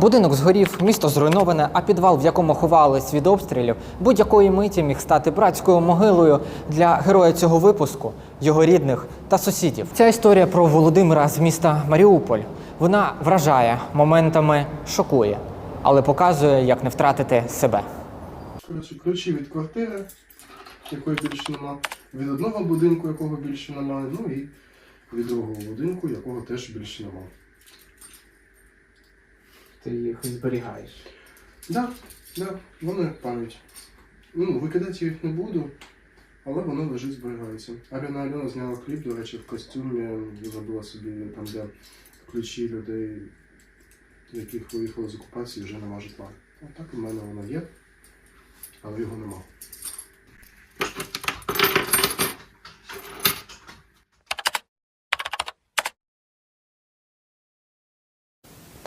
Будинок згорів, місто зруйноване, а підвал, в якому ховались від обстрілів, будь-якої миті міг стати братською могилою для героя цього випуску, його рідних та сусідів. Ця історія про Володимира з міста Маріуполь. Вона вражає, моментами шокує, але показує, як не втратити себе. Коротше, ключі від квартири, якої більше нема, від одного будинку, якого більше немає, ну і від другого будинку, якого теж більше нема. Ти їх зберігаєш. Да, да, воно як пам'ять. Ну, викидати їх не буду, але воно лежить, зберігається. Альона Альона зняла кліп, до речі, в костюмі, забула собі там, де ключі людей, яких виїхали з окупації, вже нема житла. А так у мене воно є, але його нема.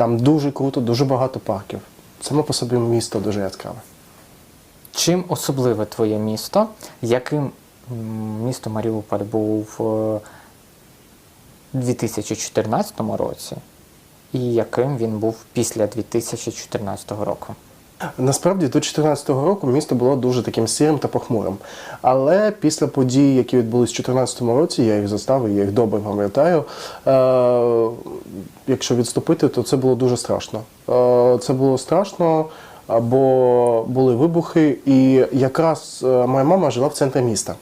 Там дуже круто, дуже багато парків. Само по собі місто дуже яскраве. Чим особливе твоє місто? Яким місто Маріуполь був е, у 2014 році, і яким він був після 2014 року? Насправді до 2014 року місто було дуже таким сірим та похмурим. Але після подій, які відбулись у 2014 році, я їх застав, я їх добре пам'ятаю. Е- якщо відступити, то це було дуже страшно. Е- це було страшно, бо були вибухи, і якраз е, моя мама жила в центрі міста.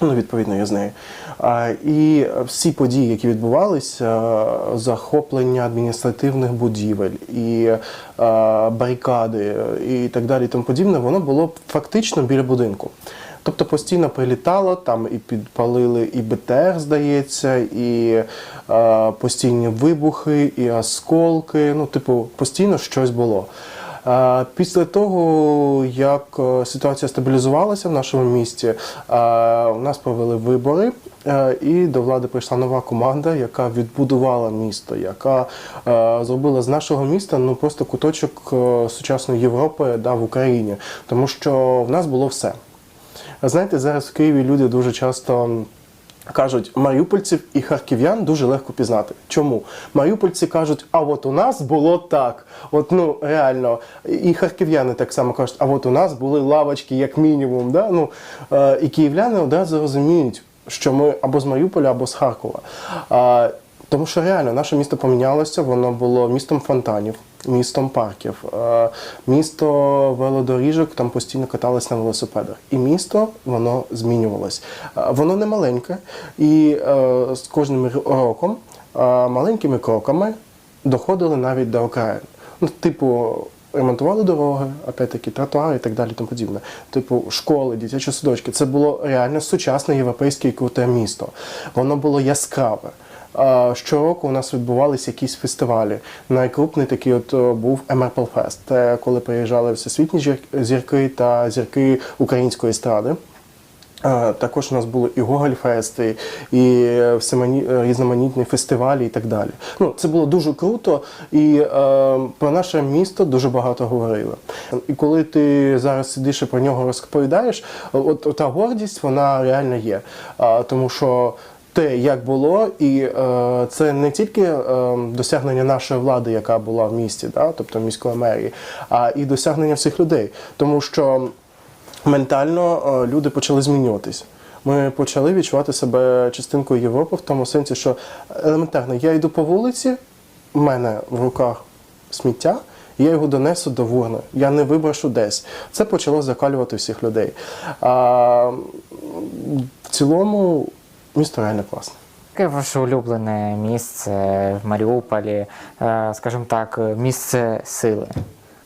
Ну, відповідно, я з нею. І всі події, які відбувалися, захоплення адміністративних будівель і барикади і так далі, і тому подібне, воно було фактично біля будинку. Тобто постійно прилітало, там і підпалили і БТР, здається, і а, постійні вибухи, і осколки. Ну, типу, постійно щось було. Е, Після того, як е, ситуація стабілізувалася в нашому місті, е, у нас провели вибори, е, і до влади прийшла нова команда, яка відбудувала місто, яка е, зробила з нашого міста ну просто куточок е, сучасної Європи да, в Україні, тому що в нас було все. Знаєте, зараз в Києві люди дуже часто. Кажуть, маріупольців і харків'ян дуже легко пізнати. Чому? Маріупольці кажуть, а от у нас було так. От ну реально, і харків'яни так само кажуть, а от у нас були лавочки, як мінімум. Да? Ну, е, і київляни одразу розуміють, що ми або з Маріуполя, або з Харкова. Е, тому що реально наше місто помінялося, воно було містом фонтанів, містом парків, е, місто велодоріжок, там постійно катались на велосипедах. І місто воно змінювалось. Е, Воно не маленьке, і е, з кожним роком е, маленькими кроками доходили навіть до окраїн. Ну, типу, ремонтували дороги, опять-таки, тротуари і так далі, тому подібне. Типу, школи, дитячі садочки. Це було реально сучасне європейське і круте місто. Воно було яскраве. Щороку у нас відбувалися якісь фестивалі. Найкрупний такий от е, був Емерпл Фест. Коли приїжджали всесвітні зірки та зірки української естради. Е, Також у нас були і Гогольфести, і всемані- різноманітні фестивалі і так далі. Ну, це було дуже круто, і е, про наше місто дуже багато говорили. І коли ти зараз сидиш і про нього розповідаєш, от, та гордість вона реально є. А, тому що те, як було, і е, це не тільки е, досягнення нашої влади, яка була в місті, да, тобто міської мерії, а і досягнення всіх людей. Тому що ментально е, люди почали змінюватись. Ми почали відчувати себе частинкою Європи в тому сенсі, що елементарно, я йду по вулиці, в мене в руках сміття, я його донесу до вурни. Я не виброшу десь. Це почало закалювати всіх людей. А, в цілому місто реально класне. Яке ваше улюблене місце в Маріуполі, е, скажімо так, місце сили?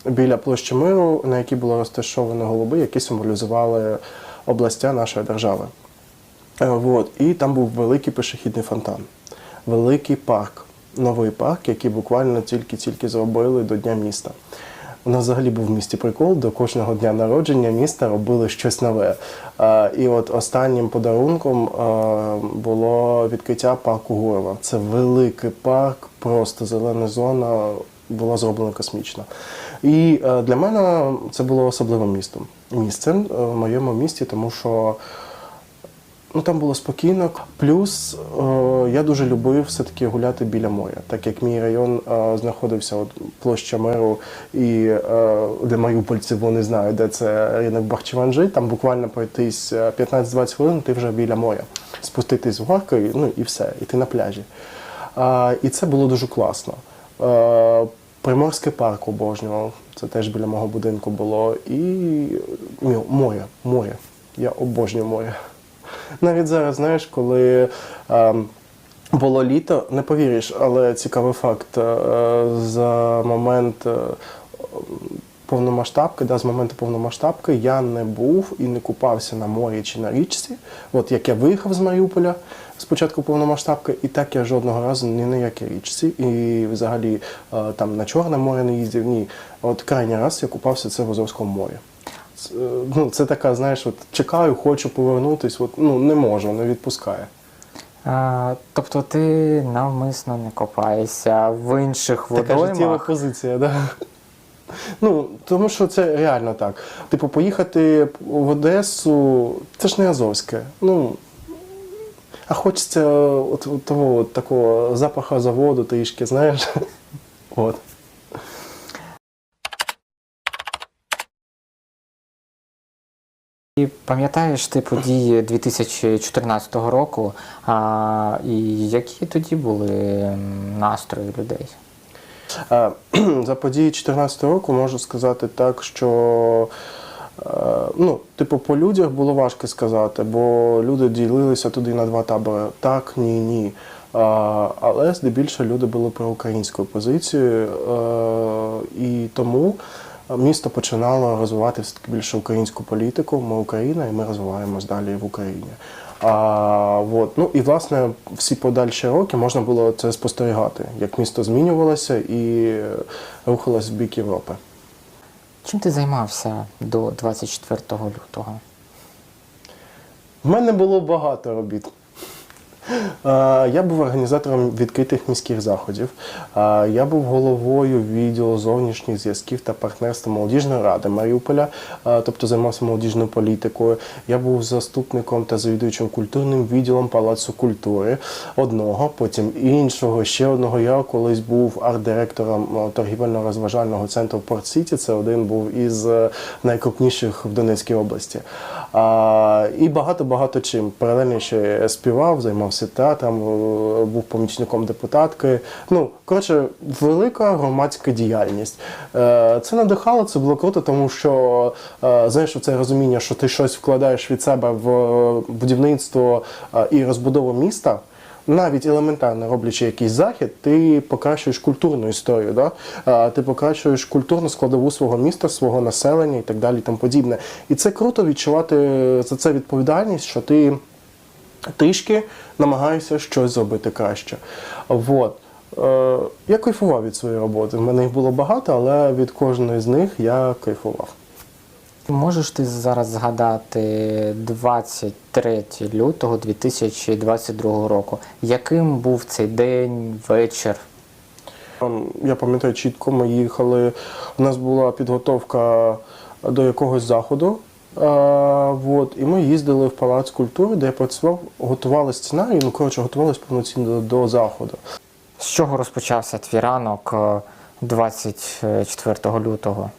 Біля площі миру, на якій було розташовано голуби, які символізували областя нашої держави. Е, Вот. І там був великий пішохідний фонтан, великий парк, новий парк, який буквально тільки-тільки зробили до Дня міста. У нас взагалі був в місті прикол, до кожного дня народження міста робили щось нове. Е, І от останнім подарунком е, було відкриття парку Гурова. Це великий парк, просто зелена зона, була зроблена космічно. І е, для мене це було особливим містом. Місцем е, в моєму місті, тому що ну, там було спокійно. Плюс е, я дуже любив все-таки гуляти біля моря, так як мій район знаходився от площа Миру, і е, для маріупольців вони знають, де це ринок Бахчеванжи. Там буквально пройтись е, 15-20 хвилин, ти вже біля моря. Спуститись в горку, ну і все, і ти на пляжі. А, і це було дуже класно. Приморський парк обожнював, це теж біля мого будинку було. І Ні, море, море. Я обожнюю море. Навіть зараз, знаєш, коли е, було літо, не повіриш, але цікавий факт. е, за момент е, повномасштабки, да, з моменту повномасштабки я не був і не купався на морі чи на річці. От як я виїхав з Маріуполя з початку повномасштабки, і так я жодного разу ні на якій річці. І взагалі е, там на Чорне море не їздив. Ні. От крайній раз я купався це в Азовському морі. Це, е, ну, це така, знаєш, от чекаю, хочу повернутись, от, ну не можу, не відпускає. А, тобто ти навмисно не копаєшся в інших Така життєва водоймах. позиція, да. Ну, тому що це реально так. Типу, поїхати в Одесу, це ж не Азовське. Ну, а хочеться от, от того от такого запаху заводу трішки, знаєш. От. І пам'ятаєш ти події 2014 року, а, і які тоді були настрої людей? Е, За події 2014 року можу сказати так, що е, ну, типу, по людях було важко сказати, бо люди ділилися туди на два табори. Так, ні, ні. Але здебільшого люди були проукраїнською позицією, е, і тому місто починало розвивати все-таки більше українську політику. Ми Україна, і ми розвиваємось далі в Україні. А, от. ну, і власне всі подальші роки можна було це спостерігати, як місто змінювалося і рухалось в бік Європи. Чим ти займався до 24 лютого? В мене було багато робіт. Я був організатором відкритих міських заходів. Я був головою відділу зовнішніх зв'язків та партнерства молодіжної ради Маріуполя, тобто займався молодіжною політикою. Я був заступником та завідуючим культурним відділом Палацу культури одного, потім іншого, ще одного. Я колись був арт-директором е, торгівельно-розважального центру Порт Сіті. Це один був із е, найкрупніших в Донецькій області. І багато-багато чим. Паралельно ще співав, займався театром, е, був помічником депутатки. Ну, коротше, велика громадська діяльність. Е, Це надихало, це було круто, тому що е, знаєш, це розуміння, що ти щось вкладаєш від себе в будівництво і розбудову міста. Навіть елементарно роблячи якийсь захід, ти покращуєш культурну історію, да? Ти покращуєш культурну складову свого міста, свого населення і так далі, і тому подібне. І це круто відчувати за це відповідальність, що ти трішки намагаєшся щось зробити краще. Вот. Е, я кайфував від своєї роботи. В мене їх було багато, але від кожної з них я кайфував. Можеш ти зараз згадати 23 лютого 2022 року? Яким був цей день, вечір? Ем, Я пам'ятаю чітко, ми їхали. У нас була підготовка до якогось заходу. А, вот, і ми їздили в Палац культури, де я працював, готували сценарій, ну коротше, готувалися повноцінно до, до заходу. З чого розпочався твій ранок е, 24 лютого?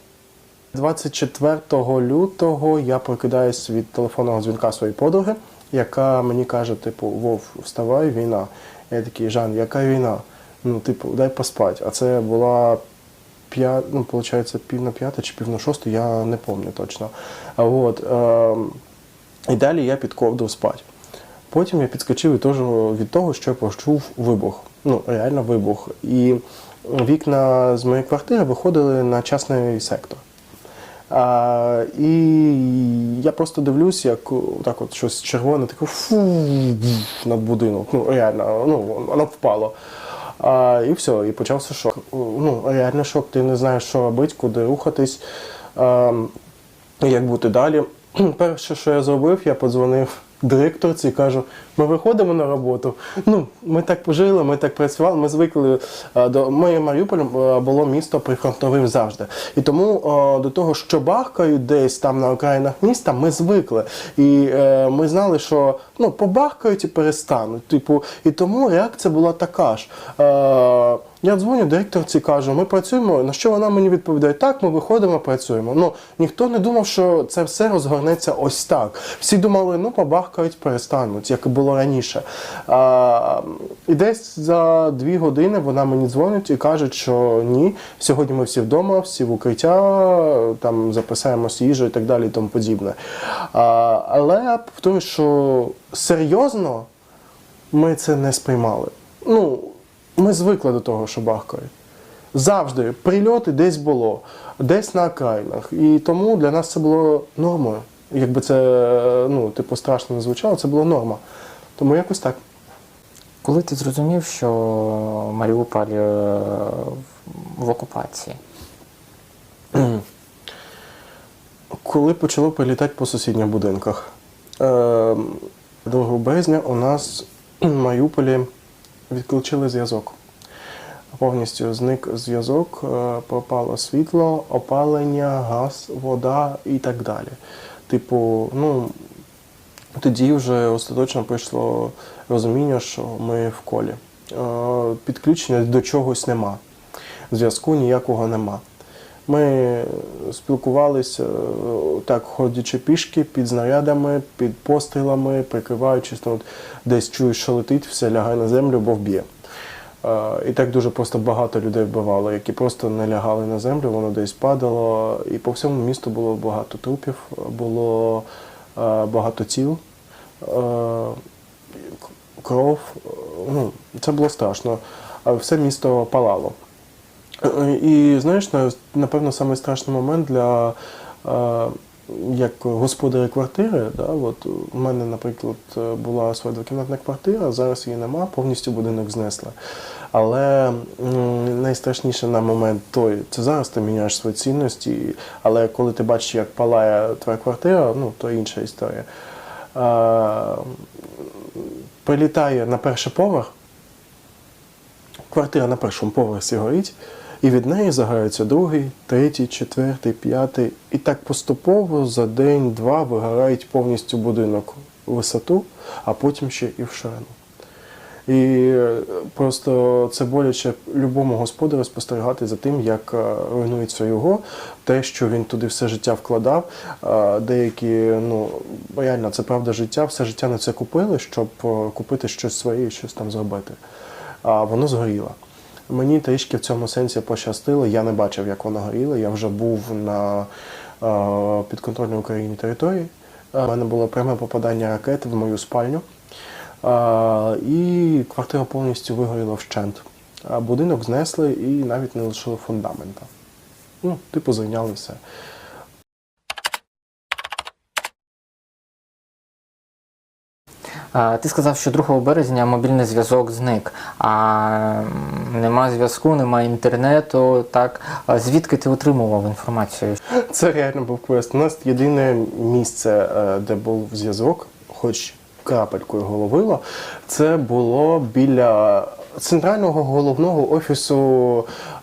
24 лютого я прокидаюсь від телефонного дзвінка своєї подруги, яка мені каже: типу, Вов, вставай, війна. Я такий, Жан, яка війна? Ну, типу, дай поспати. А це була п'я... ну, виходить, пів на п'ята чи пів на шосту, я не пам'ятаю точно. От, е... І далі я під ковдру спати. Потім я підскочив від того, від того, що я почув вибух. Ну, реально вибух. І вікна з моєї квартири виходили на частний сектор. А, і я просто дивлюсь, як так от щось червоне, таке фу над будинок. Ну, реально, ну, воно впало. А, і все, і почався шок. Ну, реально шок, ти не знаєш, що робити, куди рухатись, а, як бути далі. Перше, що я зробив, я подзвонив директорці кажу: ми виходимо на роботу. Ну, ми так пожили, ми так працювали, ми звикли е, до моє Маріуполь е, було місто прифронтовим завжди. І тому е, до того, що бахкають десь там на окраїнах міста, ми звикли. І ми знали, що ну, побахкають і перестануть. Типу, і тому реакція була така ж. Я дзвоню директорці, кажу, ми працюємо. На що вона мені відповідає? Так, ми виходимо, працюємо. Ну ніхто не думав, що це все розгорнеться ось так. Всі думали, ну побахкають, перестануть, як і було раніше. А, і десь за дві години вона мені дзвонить і каже, що ні, сьогодні ми всі вдома, всі в укриття, там записаємося їжу і так далі, і тому подібне. А, але я повторюю, що серйозно ми це не сприймали. Ну, ми звикли до того, що бахкає. Завжди прильоти десь було, десь на окраїнах. І тому для нас це було нормою. Якби це ну, типу, страшно не звучало, це була норма. Тому якось так. Коли ти зрозумів, що Маріуполь е, в окупації? Коли почало прилітати по сусідніх будинках. Е, 2 березня у нас в Маріуполі відключили зв'язок. Повністю зник зв'язок, е, пропало світло, опалення, газ, вода і так далі. Типу, ну тоді вже остаточно прийшло розуміння, що ми в колі. Е, Підключення до чогось нема. Зв'язку ніякого нема. Ми спілкувалися е, так, ходячи пішки під знарядами, під пострілами, прикриваючись, ну, от десь чуєш, що летить, все лягай на землю, бо вб'є. Е, І так дуже просто багато людей вбивало, які просто не лягали на землю, воно десь падало. І по всьому місту було багато трупів, було е, багато тіл, кров. Ну, це було страшно. Все місто палало. Е, І знаєш, напевно, самий страшний момент для е, як господаря квартири. Да, от у мене, наприклад, була своя двокімнатна квартира, зараз її нема, повністю будинок знесли. Але найстрашніше на момент той, це зараз ти міняєш свої цінності, але коли ти бачиш, як палає твоя квартира, ну то інша історія. Е, прилітає на перший поверх, квартира на першому поверсі горить, і від неї загорається другий, третій, четвертий, п'ятий. І так поступово за день-два вигорають повністю будинок у висоту, а потім ще і в ширину. І е, просто це боляче любому господарю спостерігати за тим, як е, руйнується його, те, що він туди все життя вкладав. Е, Деякі, ну реально, це правда життя, все життя на це купили, щоб купити щось своє щось там зробити. А воно згоріло. Мені трішки в цьому сенсі пощастило. Я не бачив, як воно горіло. Я вже був на е, підконтрольній Україні території. У мене було пряме попадання ракети в мою спальню. Е, і квартира повністю вигоріла вщент. А будинок знесли і навіть не лишили фундамента. Ну, типу, зайняли все. Ти сказав, що 2 березня мобільний зв'язок зник, а нема зв'язку, нема інтернету. Так звідки ти отримував інформацію? Це реально був квест. У нас єдине місце, е, де був зв'язок, хоч крапелькою головило, це було біля центрального головного офісу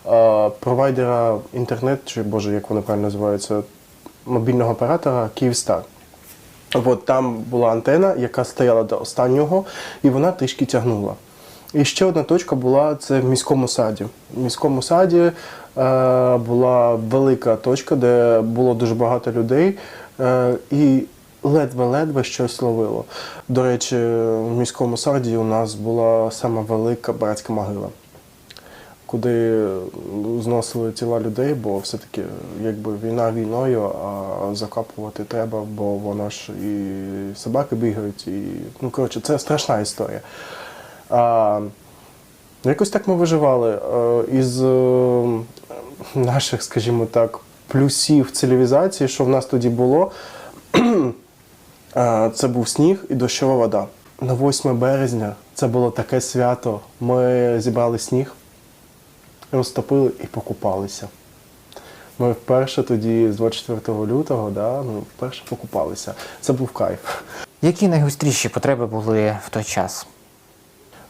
е, провайдера інтернет, чи боже, як вони правильно називаються, мобільного оператора Київстар. От там була антена, яка стояла до останнього, і вона трішки тягнула. І ще одна точка була це в міському саді. В міському саді е, була велика точка, де було дуже багато людей, е, і ледве-ледве щось ловило. До речі, в міському саді у нас була сама велика братська могила куди зносили тіла людей, бо все-таки якби війна війною, а закапувати треба, бо воно ж і собаки бігають, і ну коротше, це страшна історія. А, якось так ми виживали. Е, Із е, наших, скажімо так, плюсів цивілізації, що в нас тоді було, е, це був сніг і дощова вода. На 8 березня це було таке свято. Ми зібрали сніг розтопили і покупалися. Ми вперше тоді, з 24 лютого, да, ну, вперше покупалися. Це був кайф. Які найгостріші потреби були в той час?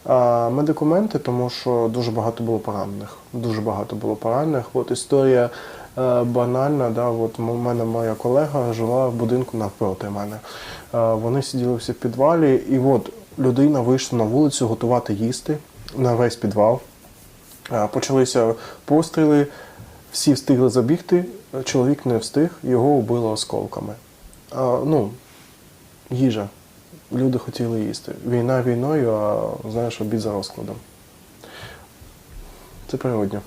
А, медикаменти, тому що дуже багато було поранених. Дуже багато було поранених. От історія е, банальна. Да, от у мене моя колега жила в будинку навпроти мене. Е, вони сиділи всі в підвалі, і от людина вийшла на вулицю готувати їсти на весь підвал. Почалися постріли, всі встигли забігти, чоловік не встиг, його вбило осколками. А, ну, їжа. Люди хотіли їсти. Війна війною, а знаєш, обід за розкладом. Це природньо.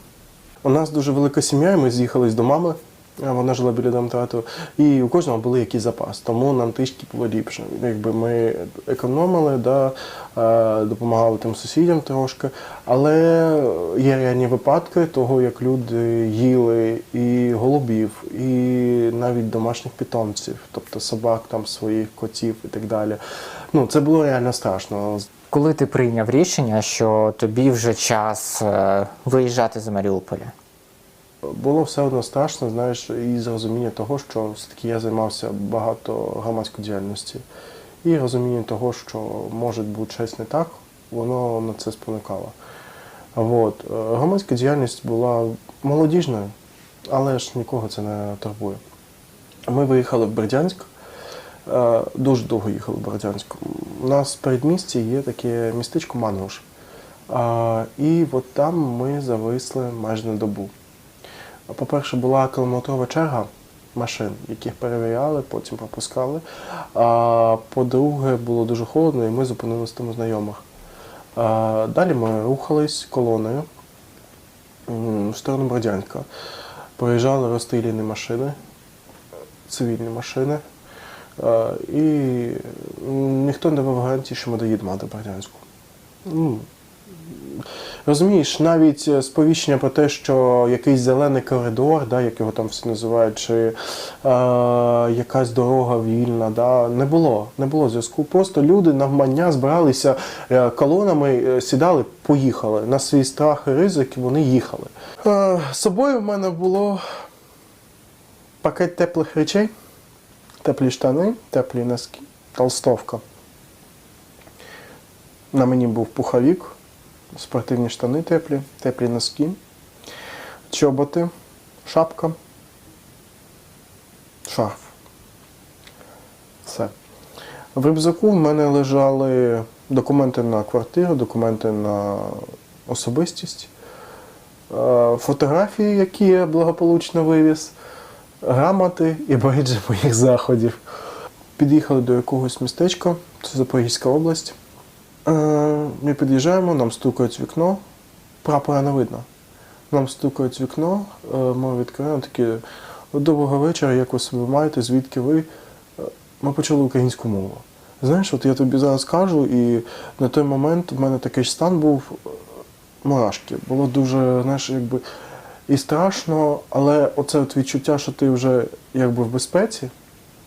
У нас дуже велика сім'я, і ми з'їхались до мами. Вона жила біля драмтеатру, і у кожного були якийсь запас, тому нам трішки було ліпше. Якби ми економили, да, е, допомагали тим сусідям трошки. Але є реальні випадки того, як люди їли і голубів, і навіть домашніх питомців, тобто собак, там своїх котів і так далі. Ну, це було реально страшно. Коли ти прийняв рішення, що тобі вже час е, виїжджати з Маріуполя? Було все одно страшно, знаєш, і зрозуміння того, що все-таки я займався багато громадської діяльності. І розуміння того, що може бути щось не так, воно на це спонукало. От. е, Громадська діяльність була молодіжною, але ж нікого це не турбує. Ми виїхали в Бердянськ, е, дуже довго їхали в Бердянськ. У нас в передмісті є таке містечко Мангуш. І от там ми зависли майже на добу. По-перше, була кілометрова черга машин, яких перевіряли, потім пропускали. А по-друге, було дуже холодно, і ми зупинилися там у знайомих. А, далі ми рухались колоною в сторону Бердянська. Проїжджали розстріляні машини, цивільні машини. А, і ніхто не давав гарантії, що ми доїдемо до Бердянську. Розумієш, навіть е, сповіщення про те, що якийсь зелений коридор, да, як його там всі називають, чи е, якась дорога вільна, да, не було. Не було зв'язку. Просто люди навмання збиралися е, колонами, е, сідали, поїхали. На свій страх і ризик вони їхали. Е, з собою в мене було пакет теплих речей, теплі штани, теплі носки, толстовка. На мені був пуховік, спортивні штани теплі, теплі носки, чоботи, шапка, шарф. Все. В рюкзаку в мене лежали документи на квартиру, документи на особистість, е, фотографії, які я благополучно вивіз, грамоти і бейджі моїх заходів. Під'їхали до якогось містечка, це Запорізька область. Е, Ми під'їжджаємо, нам стукають вікно, прапора не видно. Нам стукають вікно, е, ми відкриваємо такі доброго вечора, як ви себе маєте, звідки ви? Е, Ми почали українську мову. Знаєш, от я тобі зараз кажу, і на той момент в мене такий стан був мурашки. Було дуже, знаєш, якби і страшно, але оце от відчуття, що ти вже якби в безпеці,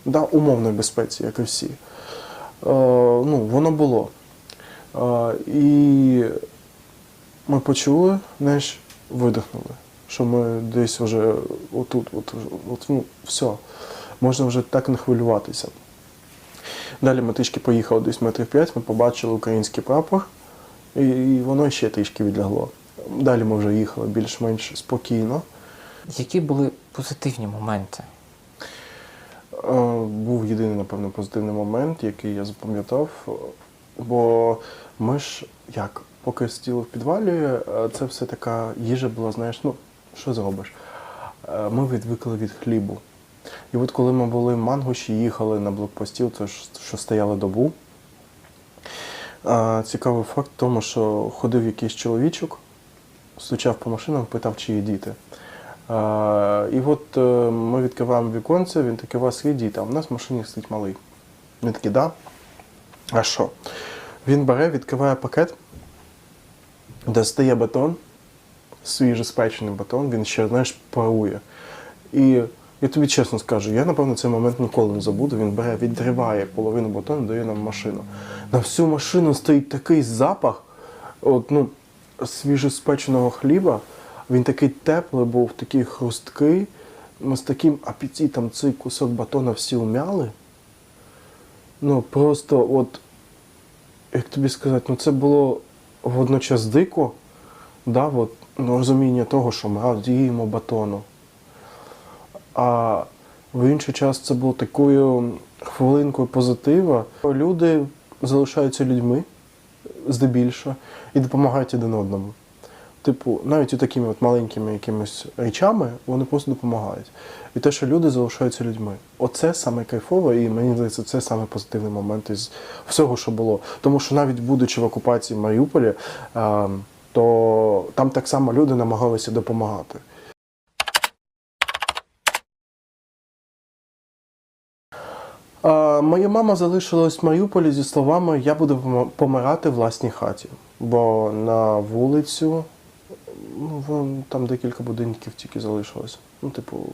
да, умовної безпеці, як і всі. Е, ну, воно було. І ми почули, знаєш, видихнули, що ми десь вже отут, от, от, ну, все, можна вже так не хвилюватися. Далі ми трішки поїхали десь метрів п'ять, ми побачили український прапор, і, і воно ще трішки відлягло. Далі ми вже їхали більш-менш спокійно. Які були позитивні моменти? Е, Був єдиний, напевно, позитивний момент, який я запам'ятав. Бо ми ж як, поки сиділи в підвалі, е, це все така їжа була, знаєш, ну, що зробиш? Е, Ми відвикли від хлібу. І от коли ми були в Мангуші, їхали на блокпостів, ж що стояли добу. е, Цікавий факт в тому, що ходив якийсь чоловічок, стучав по машинам, питав, чи є діти. І от ми відкриваємо віконце, він такий, у вас є діти, а в нас в машині сидить малий. Він такий, да. А що? Він бере, відкриває пакет, достає бетон, свіжоспечений бетон, він ще, знаєш, парує. І я тобі чесно скажу, я, напевно, цей момент ніколи не забуду. Він бере, відриває половину бетону, дає нам машину. На всю машину стоїть такий запах, от, ну, свіжоспеченого хліба. Він такий теплий був, такий хрусткий. Ми з таким апетитом цей кусок батона всі умяли. ну просто от, як тобі сказати, ну це було водночас дико, да, от, ну, розуміння того, що ми радіємо батону. А в інший час це було такою хвилинкою позитива. Люди залишаються людьми здебільшого і допомагають один одному. Типу, навіть і такими от маленькими якимись речами вони просто допомагають. І те, що люди залишаються людьми. Оце саме кайфове, і мені здається, це саме позитивний момент із всього, що було. Тому що навіть будучи в окупації Маріуполі, то там так само люди намагалися допомагати. Моя мама залишилась в Маріуполі зі словами Я буду помирати в власній хаті. Бо на вулицю ну, вон, там декілька будинків тільки залишилось. Ну, типу,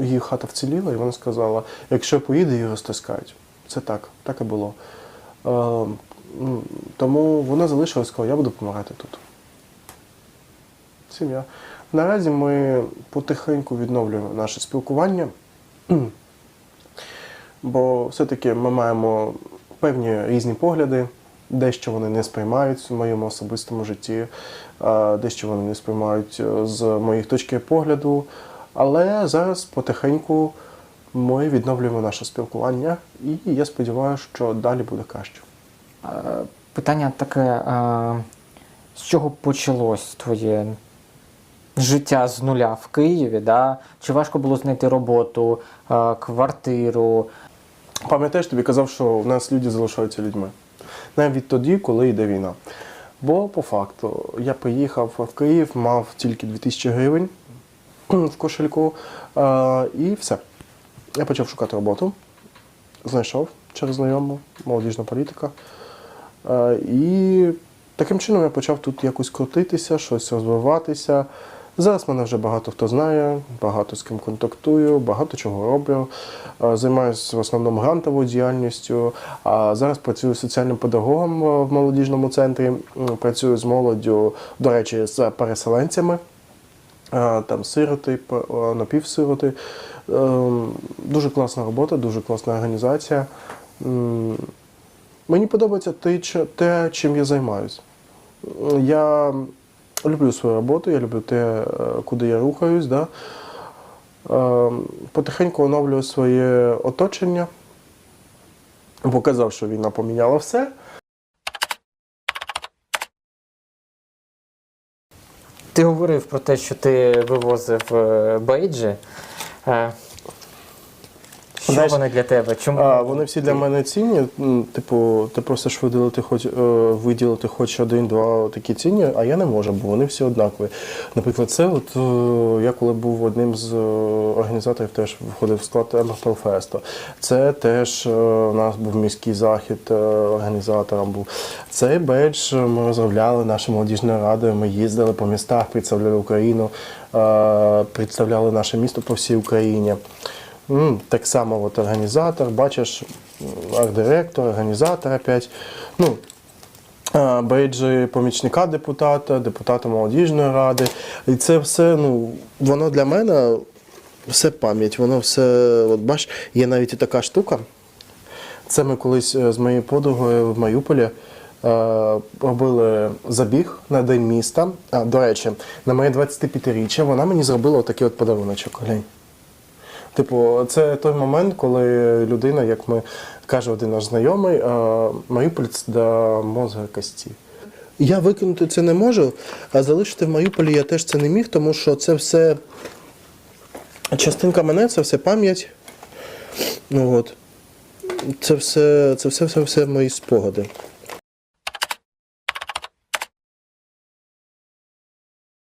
її хата вціліла, і вона сказала: якщо поїде, її розтискають. Це так, так і було. Е, тому вона залишилась, сказала, я буду помирати тут. Сім'я. Наразі ми потихеньку відновлюємо наше спілкування. Бо все-таки ми маємо певні різні погляди, дещо вони не сприймають в моєму особистому житті, дещо вони не сприймають е, з моїх точки погляду. Але зараз потихеньку ми відновлюємо наше спілкування, і я сподіваюся, що далі буде краще. Е, Питання таке: е, з чого почалось твоє життя з нуля в Києві? Да? Чи важко було знайти роботу, е, квартиру? Пам'ятаєш, тобі казав, що в нас люди залишаються людьми. Навіть тоді, коли йде війна. Бо по факту я поїхав в Київ, мав тільки 2000 гривень в кошельку, і все. Я почав шукати роботу, знайшов через знайому, молодіжна політика. І таким чином я почав тут якось крутитися, щось розвиватися. Зараз мене вже багато хто знає, багато з ким контактую, багато чого роблю. Е, Займаюся в основному грантовою діяльністю. А зараз працюю соціальним педагогом е, в молодіжному центрі. Працюю з молоддю, до речі, з переселенцями. Е, Там сироти, напівсироти. Дуже класна робота, дуже класна організація. Мені подобається те, чим я займаюся. Я люблю свою роботу, я люблю те, е, куди я рухаюсь. Да? Е, Потихеньку оновлюю своє оточення. Бо казав, що війна поміняла все. Ти говорив про те, що ти вивозив е, бейджі. Що Знаєш, вони для тебе? Чому А, вони всі для мене цінні. Типу, ти просиш виділити хоч е, виділити хоч один-два такі цінні, а я не можу, бо вони всі однакові. Наприклад, це от е, я коли був одним з е, організаторів, теж входив в склад Емерталфесту. Це теж у нас був міський захід організатором був. Цей бедж ми розробляли нашою молодіжною радою. Ми їздили по містах, представляли Україну, представляли наше місто по всій Україні. Так само от організатор, бачиш, арт-директор, організатор опять. Ну, бейджі помічника депутата, депутата молодіжної ради. І це все, ну, воно для мене все пам'ять, воно все, от бач, є навіть і така штука. Це ми колись е, з моєю подругою в Маріуполі е, робили забіг на День міста. А, до речі, на моє 25-річчя вона мені зробила отакий от подаруночок. Глянь. Типу, це той момент, коли людина, як ми каже один наш знайомий, Маріуполь до мозга кості. Я викинути це не можу, а залишити в Маріуполі я теж це не міг, тому що це все частинка мене, це все пам'ять. Ну, от. Це все, це все, все, все мої спогади.